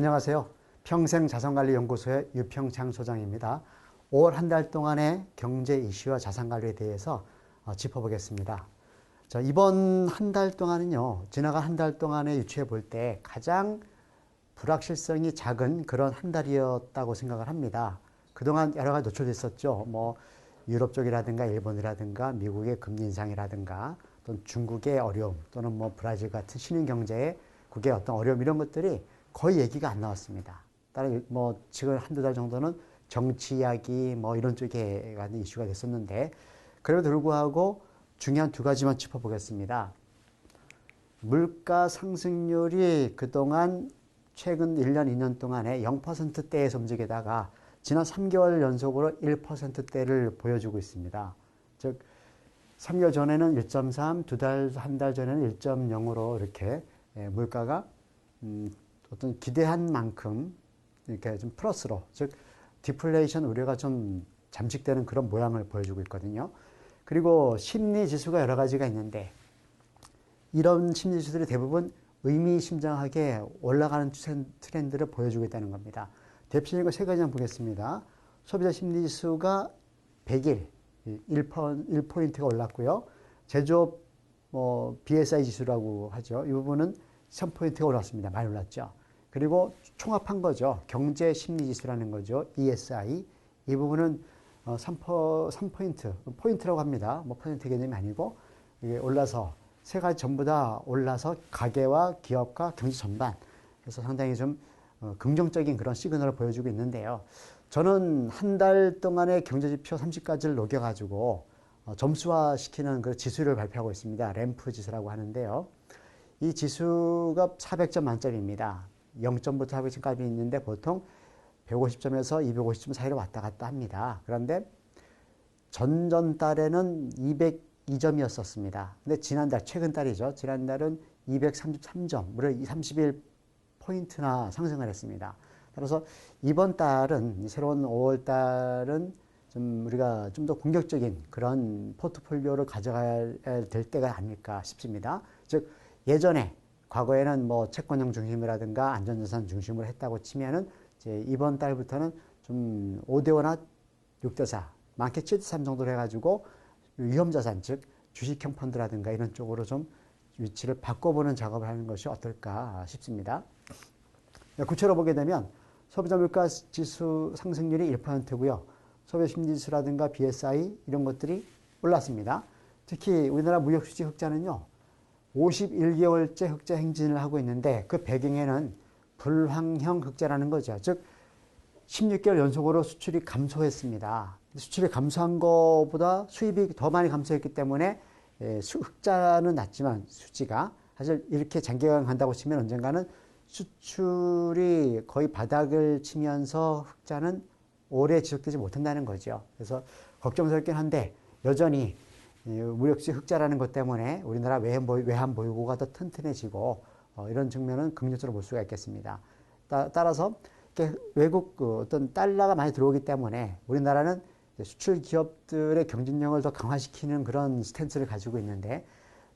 안녕하세요. 평생자산관리연구소의 유평창 소장입니다. 5월 한 달 동안의 경제 이슈와 자산관리에 대해서 어, 짚어보겠습니다. 자, 이번 한 달 동안은요, 지나간 한 달 동안에 유추해 볼 때 가장 불확실성이 작은 그런 한 달이었다고 생각을 합니다. 그동안 여러 가지 노출됐었죠. 뭐, 유럽 쪽이라든가 일본이라든가 미국의 금리 인상이라든가 또는 중국의 어려움 또는 뭐 브라질 같은 신흥 경제의 국의 어떤 어려움 이런 것들이 거의 얘기가 안 나왔습니다. 따라 뭐 지금 한두 달 정도는 정치 이야기 뭐 이런 쪽에 관한 이슈가 됐었는데 그래도 불구하고 중요한 두 가지만 짚어보겠습니다. 물가 상승률이 그동안 최근 1년, 2년 동안에 0%대에서 움직이다가 지난 3개월 연속으로 1%대를 보여주고 있습니다. 즉, 3개월 전에는 1.3, 두 달, 한 달 전에는 1.0으로 이렇게 예, 물가가 음, 어떤 기대한 만큼 이렇게 좀 플러스로, 즉, 디플레이션 우려가 좀 잠식되는 그런 모양을 보여주고 있거든요. 그리고 심리 지수가 여러 가지가 있는데 이런 심리 지수들이 대부분 의미심장하게 올라가는 트렌드를 보여주고 있다는 겁니다. 대표적인 거세 가지만 보겠습니다. 소비자 심리 지수가 100일 1%가 올랐고요. 제조업 뭐 BSI 지수라고 하죠. 이 부분은 3포인트가 올랐습니다. 많이 올랐죠. 그리고 총합한 거죠. 경제 심리 지수라는 거죠. ESI. 이 부분은 3포, 3포인트, 포인트라고 합니다. 뭐 퍼센트 개념이 아니고 이게 올라서 세 가지 전부 다 올라서 가계와 기업과 경제 전반 그래서 상당히 좀 어, 긍정적인 그런 시그널을 보여주고 있는데요. 저는 한 달 동안의 경제지표 30가지를 녹여가지고 어, 점수화 시키는 그 지수를 발표하고 있습니다. 램프 지수라고 하는데요. 이 지수가 400점 만점입니다. 0점부터 400점까지 있는데 보통 150점에서 250점 사이로 왔다 갔다 합니다. 그런데 전전 달에는 202점이었었습니다. 근데 지난달, 최근 달이죠. 지난달은 233점, 무려 31포인트나 상승을 했습니다. 따라서 이번 달은, 새로운 5월 달은 좀 우리가 좀 더 공격적인 그런 포트폴리오를 가져가야 될 때가 아닐까 싶습니다. 즉, 예전에, 과거에는 뭐 채권형 중심이라든가 안전자산 중심으로 했다고 치면은 이제 이번 달부터는 좀 5대5나 6대4, 많게 7대3 정도로 해가지고 위험자산, 즉 주식형 펀드라든가 이런 쪽으로 좀 위치를 바꿔보는 작업을 하는 것이 어떨까 싶습니다. 구체로 보게 되면 소비자 물가 지수 상승률이 1%고요. 소비자 심리지수라든가 BSI 이런 것들이 올랐습니다. 특히 우리나라 무역 수지 흑자는요. 51개월째 흑자 행진을 하고 있는데 그 배경에는 불황형 흑자라는 거죠. 즉 16개월 연속으로 수출이 감소했습니다. 수출이 감소한 것보다 수입이 더 많이 감소했기 때문에 예, 흑자는 낮지만 수치가 사실 이렇게 장기간 간다고 치면 언젠가는 수출이 거의 바닥을 치면서 흑자는 오래 지속되지 못한다는 거죠. 그래서 걱정스럽긴 한데 여전히 무역시 흑자라는 것 때문에 우리나라 외환, 보유 고가 더 튼튼해지고 어, 이런 측면은 긍정적으로 볼 수가 있겠습니다. 따, 라서 외국 그 어떤 달러가 많이 들어오기 때문에 우리나라는 수출 기업들의 경쟁력을 더 강화시키는 그런 스탠스를 가지고 있는데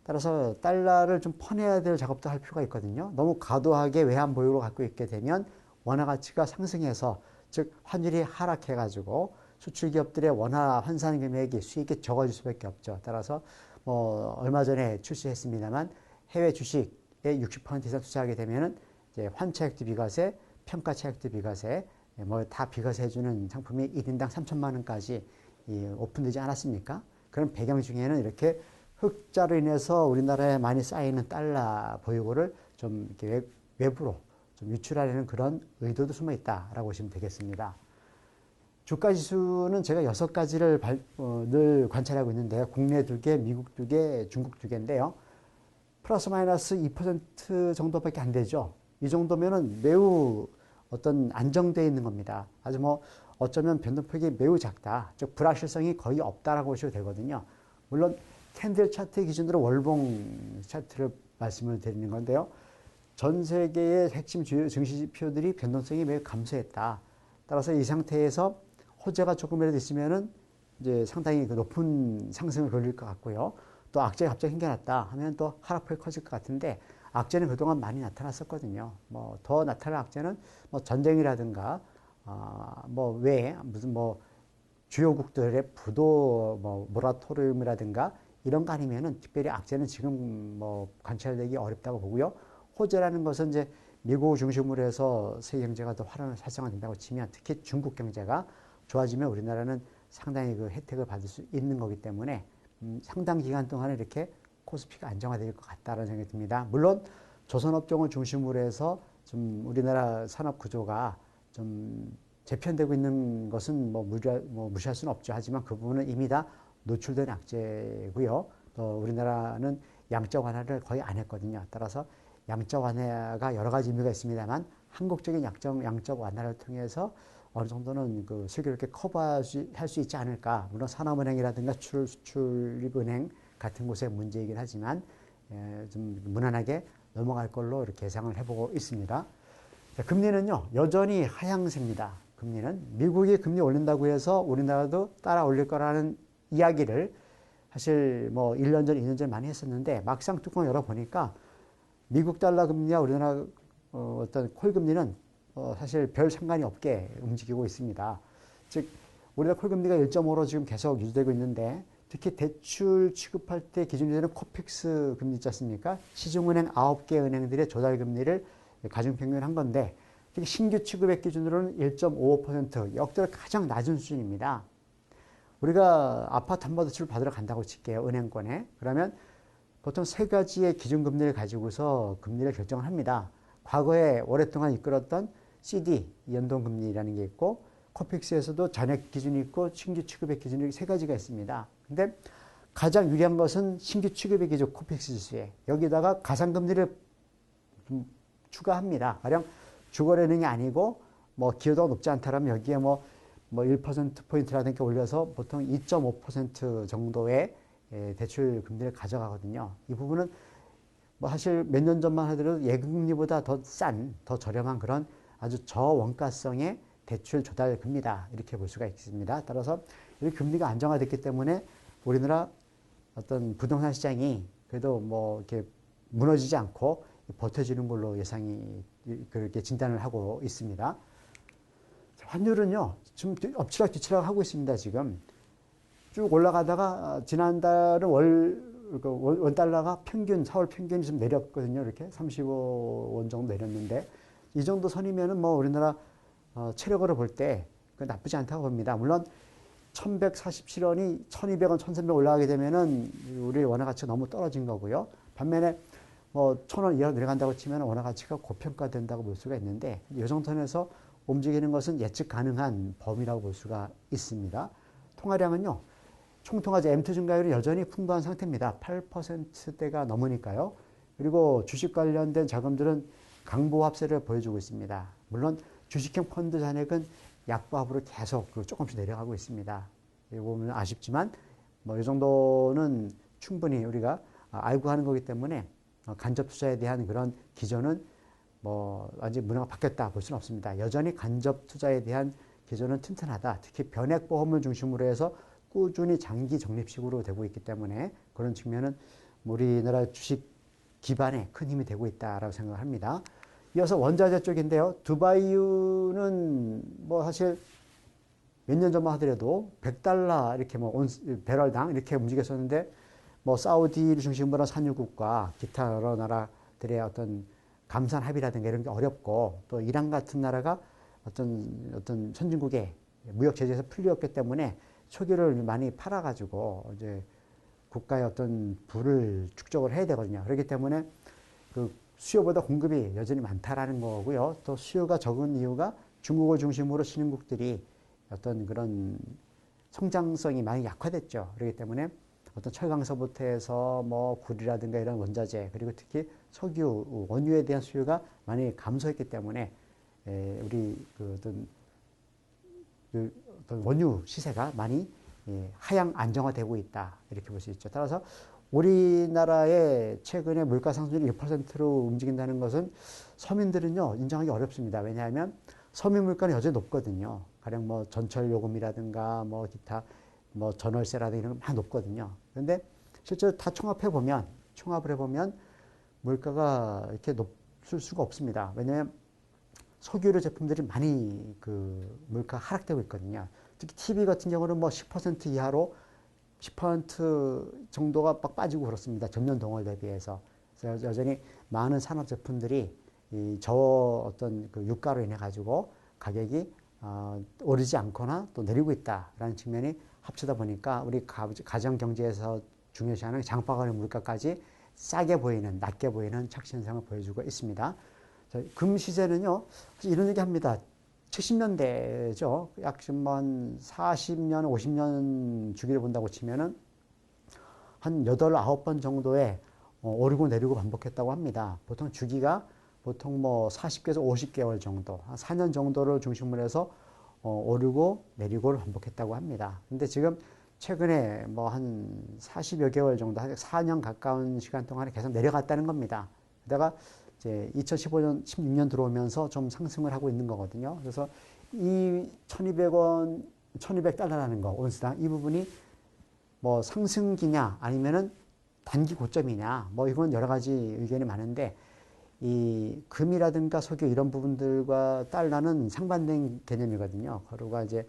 따라서 달러를 좀 퍼내야 될 작업도 할 필요가 있거든요. 너무 과도하게 외환 보유로 갖고 있게 되면 원화 가치가 상승해서 즉 환율이 하락해 가지고 수출 기업들의 원화 환산 금액이 수익이 적어질 수밖에 없죠. 따라서 뭐 얼마 전에 출시했습니다만 해외 주식에 60% 이상 투자하게 되면은 이제 환차액도 비과세, 평가차액도 비과세, 뭐 다 비과세 해주는 상품이 1인당 3천만 원까지 오픈되지 않았습니까? 그런 배경 중에는 이렇게 흑자로 인해서 우리나라에 많이 쌓이는 달러 보유고를 좀 이렇게 외부로 좀 유출하려는 그런 의도도 숨어 있다라고 보시면 되겠습니다. 주가 지수는 제가 여섯 가지를 발, 어, 늘 관찰하고 있는데요. 국내 두 개, 미국 두 개, 중국 두 개인데요. 플러스 마이너스 2% 정도밖에 안 되죠. 이 정도면은 매우 어떤 안정되어 있는 겁니다. 아주 뭐 어쩌면 변동폭이 매우 작다. 즉 불확실성이 거의 없다라고 보셔도 되거든요. 물론 캔들 차트 기준으로 월봉 차트를 말씀을 드리는 건데요. 전 세계의 핵심 주요 증시 지표들이 변동성이 매우 감소했다. 따라서 이 상태에서 호재가 조금이라도 있으면은 이제 상당히 그 높은 상승을 걸릴 것 같고요. 또 악재가 갑자기 생겨났다 하면 또 하락폭이 커질 것 같은데 악재는 그동안 많이 나타났었거든요. 뭐 더 나타날 악재는 뭐 전쟁이라든가 외에 무슨 뭐 주요국들의 부도 뭐 모라토리움이라든가 이런 거 아니면은 특별히 악재는 지금 뭐 관찰되기 어렵다고 보고요. 호재라는 것은 이제 미국 중심으로 해서 세계 경제가 더 활활 활성화된다고 치면 특히 중국 경제가 좋아지면 우리나라는 상당히 그 혜택을 받을 수 있는 거기 때문에 음, 상당 기간 동안 이렇게 코스피가 안정화될 것 같다는 생각이 듭니다. 물론 조선업종을 중심으로 해서 좀 우리나라 산업 구조가 좀 재편되고 있는 것은 뭐, 무리, 뭐 무시할 수는 없죠. 하지만 그 부분은 이미 다 노출된 악재고요. 또 우리나라는 양적 완화를 거의 안 했거든요. 따라서 양적 완화가 여러 가지 의미가 있습니다만 한국적인 양적, 양적 완화를 통해서 어느 정도는 그 슬기롭게 커버할 수, 할수 있지 않을까. 물론 산업은행이라든가 출, 출입은행 같은 곳의 문제이긴 하지만 예, 좀 무난하게 넘어갈 걸로 이렇게 예상을 해보고 있습니다. 자, 금리는요, 여전히 하향세입니다. 금리는. 미국이 금리 올린다고 해서 우리나라도 따라 올릴 거라는 이야기를 사실 뭐 1년 전, 2년 전 많이 했었는데 막상 뚜껑 열어보니까 미국 달러 금리와 우리나라 어, 어떤 콜 금리는 어, 사실 별 상관이 없게 움직이고 있습니다. 즉, 우리나라 콜 금리가 1.5로 지금 계속 유지되고 있는데 특히 대출 취급할 때 기준이 되는 코픽스 금리 있지 않습니까? 시중은행 9개 은행들의 조달 금리를 가중평균한 건데 특히 신규 취급액 기준으로는 1.55% 역대로 가장 낮은 수준입니다. 우리가 아파트 한 번 대출 받으러 간다고 칠게요. 은행권에. 그러면 보통 세 가지의 기준금리를 가지고서 금리를 결정을 합니다. 과거에 오랫동안 이끌었던 CD, 연동금리라는 게 있고, 코픽스에서도 잔액 기준이 있고, 신규 취급액 기준이 세 가지가 있습니다. 근데 가장 유리한 것은 신규 취급액 기준 코픽스 지수에 여기다가 가상금리를 좀 추가합니다. 가령 주거래능이 아니고, 뭐 기여도가 높지 않다면 여기에 뭐, 뭐 1%포인트라든가 올려서 보통 2.5% 정도의 예, 대출 금리를 가져가거든요. 이 부분은 뭐 사실 몇 년 전만 하더라도 예금리보다 더 싼, 더 저렴한 그런 아주 저원가성의 대출 조달 금리다. 이렇게 볼 수가 있습니다. 따라서 이 금리가 안정화됐기 때문에 우리나라 어떤 부동산 시장이 그래도 뭐 이렇게 무너지지 않고 버텨지는 걸로 예상이 그렇게 진단을 하고 있습니다. 환율은요, 지금 엎치락 뒤치락 하고 있습니다, 지금. 쭉 올라가다가 지난달은 월, 그원 달러가 평균, 4월 평균이 좀 내렸거든요. 이렇게 35원 정도 내렸는데 이 정도 선이면은 뭐 우리나라 어, 체력으로 볼 때 나쁘지 않다고 봅니다. 물론 1147원이 1200원, 1300원 올라가게 되면은 우리 원화 가치가 너무 떨어진 거고요. 반면에 뭐 1000원 이하로 내려간다고 치면 원화 가치가 고평가된다고 볼 수가 있는데 이 정도 선에서 움직이는 것은 예측 가능한 범위라고 볼 수가 있습니다. 통화량은요. 총통화제 M2 증가율이 여전히 풍부한 상태입니다. 8%대가 넘으니까요. 그리고 주식 관련된 자금들은 강보합세를 보여주고 있습니다. 물론 주식형 펀드 잔액은 약보합으로 계속 그 조금씩 내려가고 있습니다. 이거 보면 아쉽지만 뭐 이 정도는 충분히 우리가 알고 하는 거기 때문에 간접 투자에 대한 그런 기존은 뭐 완전 문화가 바뀌었다 볼 수는 없습니다. 여전히 간접 투자에 대한 기존은 튼튼하다. 특히 변액 보험을 중심으로 해서 꾸준히 장기 적립식으로 되고 있기 때문에 그런 측면은 우리나라 주식 기반에 큰 힘이 되고 있다라고 생각합니다. 이어서 원자재 쪽인데요. 두바이유는 뭐 사실 몇 년 전만 하더라도 100달러 이렇게 뭐 온, 배럴당 이렇게 움직였었는데 뭐 사우디를 중심으로 한 산유국과 기타 여러 나라들의 어떤 감산 합의라든가 이런 게 어렵고 또 이란 같은 나라가 어떤 어떤 선진국의 무역 제재에서 풀렸기 때문에 초기를 많이 팔아가지고 이제 국가의 어떤 부를 축적을 해야 되거든요. 그렇기 때문에 그 수요보다 공급이 여전히 많다라는 거고요. 또 수요가 적은 이유가 중국을 중심으로 신흥국들이 어떤 그런 성장성이 많이 약화됐죠. 그렇기 때문에 어떤 철강서부터 해서 뭐 구리라든가 이런 원자재 그리고 특히 석유 원유에 대한 수요가 많이 감소했기 때문에 우리 그 어떤 그 어떤 원유 시세가 많이 예, 하향 안정화되고 있다 이렇게 볼 수 있죠. 따라서 우리나라의 최근에 물가 상승률이 1%로 움직인다는 것은 서민들은요 인정하기 어렵습니다. 왜냐하면 서민 물가는 여전히 높거든요. 가령 뭐 전철 요금이라든가 뭐 기타 뭐 전월세라든가 이런 거 다 높거든요. 그런데 실제로 다 총합해 보면 총합을 해 보면 물가가 이렇게 높을 수가 없습니다. 왜냐하면 석유류 제품들이 많이 그 물가 하락되고 있거든요. 특히 TV 같은 경우는 뭐 10% 이하로 10% 정도가 막 빠지고 그렇습니다. 전년 동월 대비해서. 그래서 여전히 많은 산업 제품들이 이저 어떤 그 유가로 인해 가지고 가격이 어, 오르지 않거나 또 내리고 있다라는 측면이 합치다 보니까 우리 가정 경제에서 중요시하는 장바구니 물가까지 싸게 보이는 낮게 보이는 착시 현상을 보여주고 있습니다. 금 시세는요 이런 얘기 합니다. 70년대죠. 약 지금 한 40년, 50년 주기를 본다고 치면은 한 8, 9번 정도의 어, 오르고 내리고 반복했다고 합니다. 보통 주기가 보통 뭐 40개에서 50개월 정도, 한 4년 정도를 중심으로 해서 어, 오르고 내리고를 반복했다고 합니다. 근데 지금 최근에 뭐 한 40여 개월 정도, 한 4년 가까운 시간 동안에 계속 내려갔다는 겁니다. 게다가 이제 2015년, 16년 들어오면서 좀 상승을 하고 있는 거거든요. 그래서 이 1200원, 1200달러라는 거, 온스당 이 부분이 뭐 상승기냐 아니면은 단기 고점이냐 뭐 이건 여러 가지 의견이 많은데 이 금이라든가 석유 이런 부분들과 달러는 상반된 개념이거든요. 그러가 이제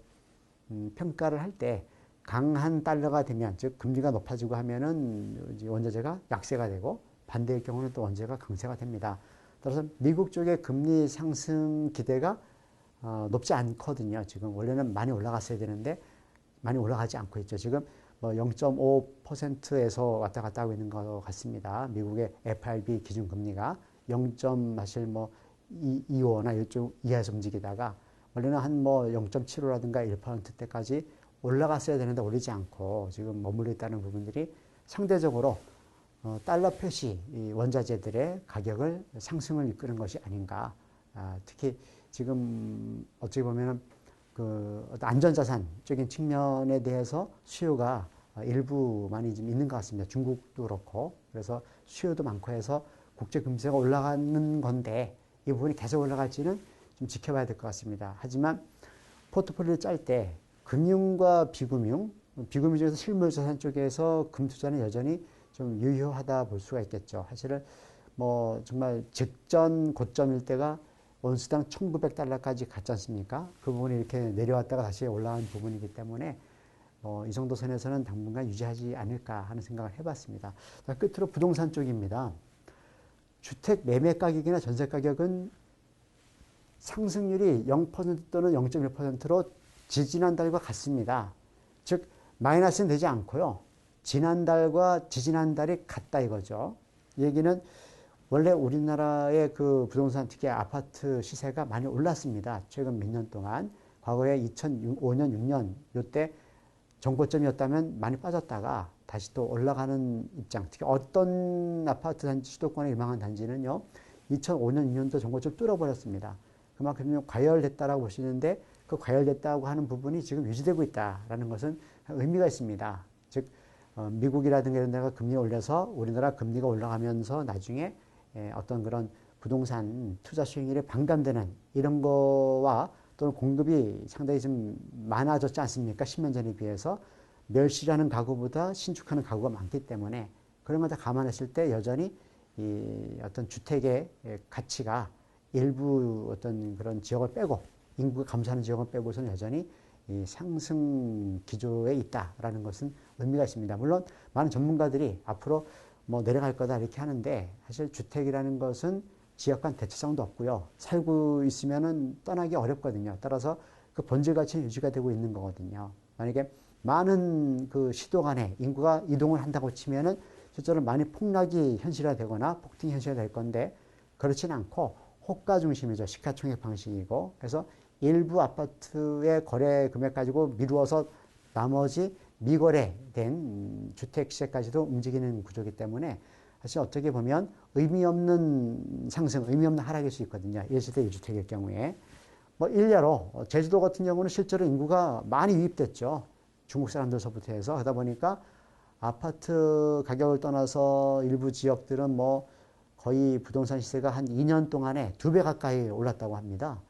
음, 평가를 할 때 강한 달러가 되면 즉 금리가 높아지고 하면은 원자재가 약세가 되고 반대의 경우는 또 원자재가 강세가 됩니다. 따라서 미국 쪽의 금리 상승 기대가 어, 높지 않거든요. 지금 원래는 많이 올라갔어야 되는데 많이 올라가지 않고 있죠. 지금 뭐 0.5%에서 왔다 갔다 하고 있는 것 같습니다. 미국의 FRB 기준 금리가 0. 사실 뭐 25나 이쪽 이하에서 움직이다가 원래는 한 뭐 0.75라든가 1%대까지 올라갔어야 되는데 올리지 않고 지금 머물러 있다는 부분들이 상대적으로 어, 달러 표시 원자재들의 가격을 상승을 이끄는 것이 아닌가. 아, 특히 지금 어떻게 보면은 그 안전자산적인 측면에 대해서 수요가 일부 많이 좀 있는 것 같습니다. 중국도 그렇고 그래서 수요도 많고 해서 국제 금세가 올라가는 건데 이 부분이 계속 올라갈지는 좀 지켜봐야 될 것 같습니다. 하지만 포트폴리오 짤 때 금융과 비금융, 비금융 중에서 실물 자산 쪽에서 금 투자는 여전히 좀 유효하다 볼 수가 있겠죠. 사실은 뭐 정말 직전 고점일 때가 원수당 1900달러까지 갔지 않습니까? 그 부분이 이렇게 내려왔다가 다시 올라간 부분이기 때문에 어, 이 정도 선에서는 당분간 유지하지 않을까 하는 생각을 해봤습니다. 자, 끝으로 부동산 쪽입니다. 주택 매매 가격이나 전세 가격은 상승률이 0% 또는 0.1%로 지지난달과 같습니다. 즉 마이너스는 되지 않고요. 지난달과 지지난달이 같다 이거죠. 얘기는 원래 우리나라의 그 부동산 특히 아파트 시세가 많이 올랐습니다. 최근 몇 년 동안. 과거에 2005년, 6년 요때 정고점이었다면 많이 빠졌다가 다시 또 올라가는 입장. 특히 어떤 아파트 단지, 수도권의 유망한 단지는요, 2005년, 6년도 정고점 뚫어버렸습니다. 그만큼 과열됐다라고 보시는데 그 과열됐다고 하는 부분이 지금 유지되고 있다라는 것은 의미가 있습니다. 즉, 어, 미국이라든가 이런 데가 금리 올려서 우리나라 금리가 올라가면서 나중에 예, 어떤 그런 부동산 투자 수익률이 반감되는 이런 거와 또는 공급이 상당히 좀 많아졌지 않습니까? 10년 전에 비해서 멸시라는 가구보다 신축하는 가구가 많기 때문에 그런 걸 다 감안했을 때 여전히 이 어떤 주택의 가치가 일부 어떤 그런 지역을 빼고 인구가 감소하는 지역을 빼고서는 여전히 이 상승 기조에 있다라는 것은 의미가 있습니다. 물론 많은 전문가들이 앞으로 뭐 내려갈 거다 이렇게 하는데 사실 주택이라는 것은 지역 간 대체성도 없고요. 살고 있으면은 떠나기 어렵거든요. 따라서 그 본질 가치는 유지가 되고 있는 거거든요. 만약에 많은 그 시도 간에 인구가 이동을 한다고 치면은 실제로 많이 폭락이 현실화되거나 폭등이 현실화될 건데 그렇지는 않고 호가 중심이죠. 시가총액 방식이고 그래서 일부 아파트의 거래 금액 가지고 미루어서 나머지 미거래된 주택 시세까지도 움직이는 구조이기 때문에 사실 어떻게 보면 의미 없는 상승, 의미 없는 하락일 수 있거든요. 1세대 1주택일 경우에. 뭐 일례로 제주도 같은 경우는 실제로 인구가 많이 유입됐죠. 중국 사람들서부터 해서 하다 보니까 아파트 가격을 떠나서 일부 지역들은 뭐 거의 부동산 시세가 한 2년 동안에 두 배 가까이 올랐다고 합니다.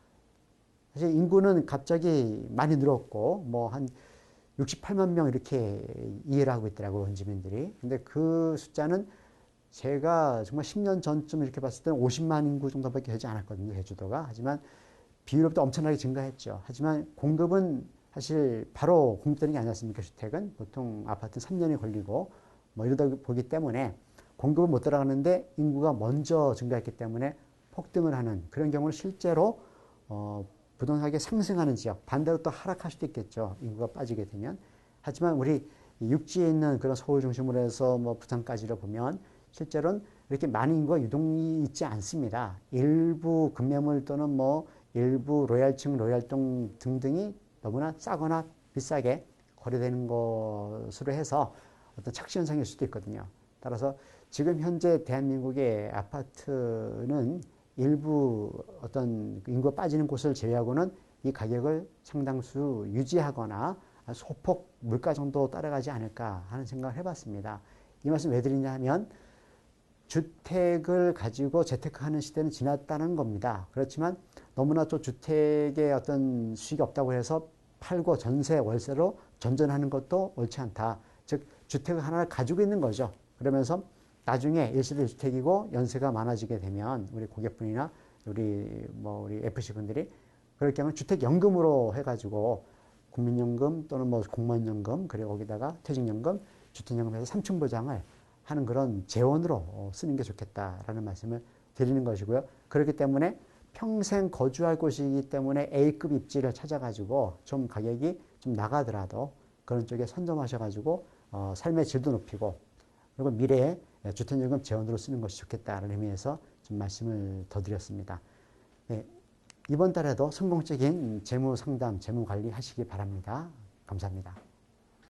사실 인구는 갑자기 많이 늘었고 뭐 한 68만 명 이렇게 이해를 하고 있더라고요, 원주민들이. 근데 그 숫자는 제가 정말 10년 전쯤 이렇게 봤을 때는 50만 인구 정도밖에 되지 않았거든요, 제주도가. 하지만 비율도 엄청나게 증가했죠. 하지만 공급은 사실 바로 공급되는 게 아니었습니까, 주택은? 보통 아파트 3년이 걸리고 뭐 이러다 보기 때문에 공급은 못 들어가는데 인구가 먼저 증가했기 때문에 폭등을 하는 그런 경우는 실제로 어, 부동산 가격이 상승하는 지역, 반대로 또 하락할 수도 있겠죠. 인구가 빠지게 되면. 하지만 우리 육지에 있는 그런 서울 중심으로 해서 뭐 부산까지를 보면 실제로는 이렇게 많은 인구가 유동이 있지 않습니다. 일부 급매물 또는 뭐 일부 로얄층, 로얄동 등등이 너무나 싸거나 비싸게 거래되는 것으로 해서 어떤 착시 현상일 수도 있거든요. 따라서 지금 현재 대한민국의 아파트는 일부 어떤 인구가 빠지는 곳을 제외하고는 이 가격을 상당수 유지하거나 소폭 물가 정도 따라가지 않을까 하는 생각을 해봤습니다. 이 말씀 왜 드리냐 하면 주택을 가지고 재테크하는 시대는 지났다는 겁니다. 그렇지만 너무나 또 주택의 어떤 수익이 없다고 해서 팔고 전세, 월세로 전전하는 것도 옳지 않다. 즉 주택을 하나를 가지고 있는 거죠. 그러면서 나중에 일세대 주택이고 연세가 많아지게 되면 우리 고객분이나 우리 뭐 우리 FC 분들이 그럴 경우 주택 연금으로 해가지고 국민연금 또는 뭐 공무원연금 그리고 거기다가 퇴직연금, 주택연금에서 삼층 보장을 하는 그런 재원으로 쓰는 게 좋겠다라는 말씀을 드리는 것이고요. 그렇기 때문에 평생 거주할 곳이기 때문에 A급 입지를 찾아가지고 좀 가격이 좀 나가더라도 그런 쪽에 선점하셔가지고 어, 삶의 질도 높이고 그리고 미래에 주택연금 재원으로 쓰는 것이 좋겠다는 의미에서 좀 말씀을 더 드렸습니다. 네, 이번 달에도 성공적인 재무 상담, 재무 관리 하시기 바랍니다. 감사합니다.